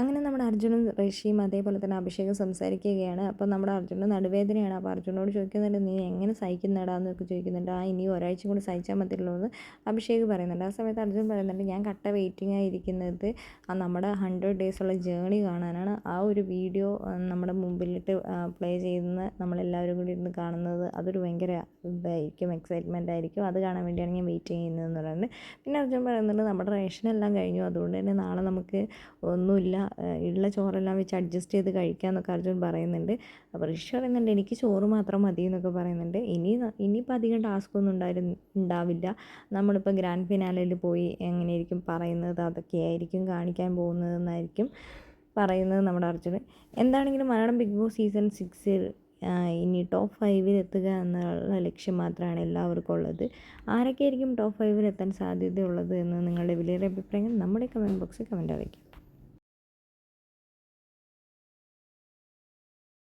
അങ്ങനെ നമ്മുടെ അർജുനും ഋഷിയും അതേപോലെ തന്നെ അഭിഷേകം സംസാരിക്കുകയാണ്. അപ്പോൾ നമ്മുടെ അർജുനന് നടുവേദനയാണ്. അപ്പോൾ അർജുനോട് ചോദിക്കുന്നുണ്ട് നീ എങ്ങനെ സഹിക്കുന്നടാ? എന്നൊക്കെ ചോദിക്കുന്നുണ്ട്. ആ ഇനി ഒരാഴ്ച കൂടി സഹിച്ചാൽ മതിയല്ലോ എന്ന് അഭിഷേക് പറയുന്നുണ്ട്. ആ സമയത്ത് അർജുൻ പറയുന്നുണ്ട് ഞാൻ കട്ട വെയിറ്റിംഗ് ആയിരിക്കുന്നത് ആ നമ്മുടെ ഹൺഡ്രഡ് ഡേയ്സുള്ള ജേണി കാണാനാണ്. ആ ഒരു വീഡിയോ നമ്മുടെ മുമ്പിലിട്ട് പ്ലേ ചെയ്യുന്ന നമ്മളെല്ലാവരും കൂടി ഇരുന്ന് കാണുന്നത് അതൊരു ഭയങ്കര ഇതായിരിക്കും എക്സൈറ്റ്മെന്റ് ആയിരിക്കും. അത് കാണാൻ വേണ്ടിയാണ് ഞാൻ വെയിറ്റ് ചെയ്യുന്നതെന്ന് പറയുന്നത് പിന്നെ അർജുൻ പറയുന്നുണ്ട് നമ്മുടെ റേഷനെല്ലാം കഴിഞ്ഞു. അതുകൊണ്ട് തന്നെ നാളെ നമുക്ക് ഒന്നുമില്ല. ഉള്ള ചോറെല്ലാം വെച്ച് അഡ്ജസ്റ്റ് ചെയ്ത് കഴിക്കാമെന്നൊക്കെ അർജുൻ പറയുന്നുണ്ട്. അപ്പോൾ ഋഷി പറയുന്നുണ്ട് എനിക്ക് ചോറ് മാത്രം മതി എന്നൊക്കെ പറയുന്നുണ്ട്. ഇനി ഇനിയിപ്പോൾ അധികം ടാസ്ക് ഒന്നും ഉണ്ടായിരുന്നു ഉണ്ടാവില്ല. നമ്മളിപ്പോൾ ഗ്രാൻഡ് ഫിനാലയിൽ പോയി എങ്ങനെയായിരിക്കും പറയുന്നത് അതൊക്കെ ആയിരിക്കും കാണിക്കാൻ പോകുന്നതെന്നായിരിക്കും പറയുന്നത് നമ്മുടെ അർജുൻ. എന്താണെങ്കിലും മലയാളം ബിഗ് ബോസ് സീസൺ സിക്സിൽ ഇനി ടോപ്പ് ഫൈവിൽ എത്തുക എന്നുള്ള ലക്ഷ്യം മാത്രമാണ് എല്ലാവർക്കും ഉള്ളത്. ആരൊക്കെയായിരിക്കും ടോപ്പ് ഫൈവിൽ എത്താൻ സാധ്യതയുള്ളത് എന്ന് നിങ്ങളുടെ വലിയൊരു അഭിപ്രായങ്ങൾ നമ്മുടെ കമന്റ് ബോക്സിൽ കമന്റ് അറിയിക്കും